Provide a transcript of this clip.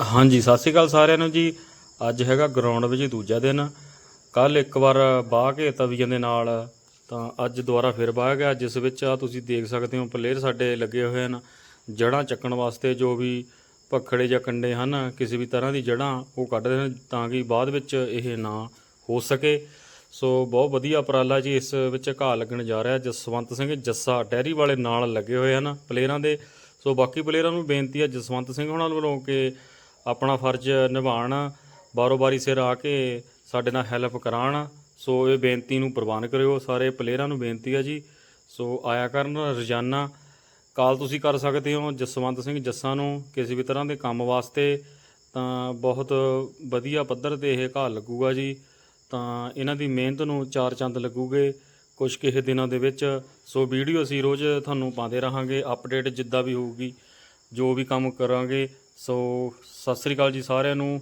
ਹਾਂਜੀ, ਸਤਿ ਸ਼੍ਰੀ ਅਕਾਲ ਸਾਰਿਆਂ ਨੂੰ ਜੀ। ਅੱਜ ਹੈਗਾ ਗਰਾਊਂਡ ਵਿੱਚ ਦੂਜਾ ਦਿਨ। ਕੱਲ ਇੱਕ ਵਾਰ ਬਾਹ ਕੇ ਤਵੀਆਂ ਦੇ ਨਾਲ, ਤਾਂ ਅੱਜ ਦੁਬਾਰਾ ਫਿਰ ਬਾਹ ਗਿਆ, ਜਿਸ ਵਿੱਚ ਆ ਤੁਸੀਂ ਦੇਖ ਸਕਦੇ ਹੋ ਪਲੇਅਰ ਸਾਡੇ ਲੱਗੇ ਹੋਏ ਹਨ। ਜੜਾਂ ਚੱਕਣ ਵਾਸਤੇ ਜੋ ਵੀ ਭਖੜੇ ਜਾਂ ਕੰਡੇ ਹਨ, ਕਿਸੇ ਵੀ ਤਰ੍ਹਾਂ ਦੀ ਜੜਾਂ ਉਹ ਕੱਢਦੇ ਹਨ ਤਾਂ ਕਿ ਬਾਅਦ ਵਿੱਚ ਇਹ ਨਾ ਹੋ ਸਕੇ। ਸੋ ਬਹੁਤ ਵਧੀਆ ਉਪਰਾਲਾ ਜੀ ਇਸ ਵਿੱਚ ਘਾਹ ਲੱਗਣ ਜਾ ਰਿਹਾ। ਜਸਵੰਤ ਸਿੰਘ ਜੱਸਾ ਡੈਰੀ ਵਾਲੇ ਨਾਲ ਲੱਗੇ ਹੋਏ ਹਨ ਪਲੇਅਰਾਂ ਦੇ। ਸੋ ਬਾਕੀ ਪਲੇਅਰਾਂ ਨੂੰ ਬੇਨਤੀ ਹੈ ਜਸਵੰਤ ਸਿੰਘ ਹੋਣਾ ਵੱਲੋਂ ਕਿ ਆਪਣਾ ਫਰਜ਼ ਨਿਭਾਉਣ ਬਾਰੋ-ਬਾਰੀ ਸਿਰ ਆ ਕੇ ਸਾਡੇ ਨਾਲ ਹੈਲਪ ਕਰਾਉਣ ਸੋ ਇਹ ਬੇਨਤੀ ਨੂੰ ਪ੍ਰਵਾਨ ਕਰਿਓ, ਸਾਰੇ ਪਲੇਅਰਾਂ ਨੂੰ ਬੇਨਤੀ ਹੈ ਜੀ। ਸੋ ਆਇਆ ਕਰਨ ਰੋਜ਼ਾਨਾ। ਕਾਲ ਤੁਸੀਂ ਕਰ ਸਕਦੇ ਹੋ ਜਸਵੰਤ ਸਿੰਘ ਜੱਸਾ ਨੂੰ ਕਿਸੇ ਵੀ ਤਰ੍ਹਾਂ ਦੇ ਕੰਮ ਵਾਸਤੇ। ਤਾਂ ਬਹੁਤ ਵਧੀਆ ਪੱਧਰ ਤੇ ਇਹ ਘਾਹ ਲੱਗੂਗਾ ਜੀ। ਤਾਂ ਇਹਨਾਂ ਦੀ ਮਿਹਨਤ ਨੂੰ ਚਾਰ ਚੰਦ ਲੱਗੂਗੇ ਕੁਝ ਕਿਸੇ ਦਿਨਾਂ ਦੇ ਵਿੱਚ। ਸੋ ਵੀਡੀਓ ਅਸੀਂ ਰੋਜ਼ ਤੁਹਾਨੂੰ ਪਾਉਂਦੇ ਰਹਾਂਗੇ ਅਪਡੇਟ ਜਿੱਦਾਂ ਵੀ ਹੋਊਗੀ, ਜੋ ਵੀ ਕੰਮ ਕਰਾਂਗੇ ਸੋ ਸਤਿ ਸ੍ਰੀ ਅਕਾਲ ਜੀ ਸਾਰਿਆਂ ਨੂੰ।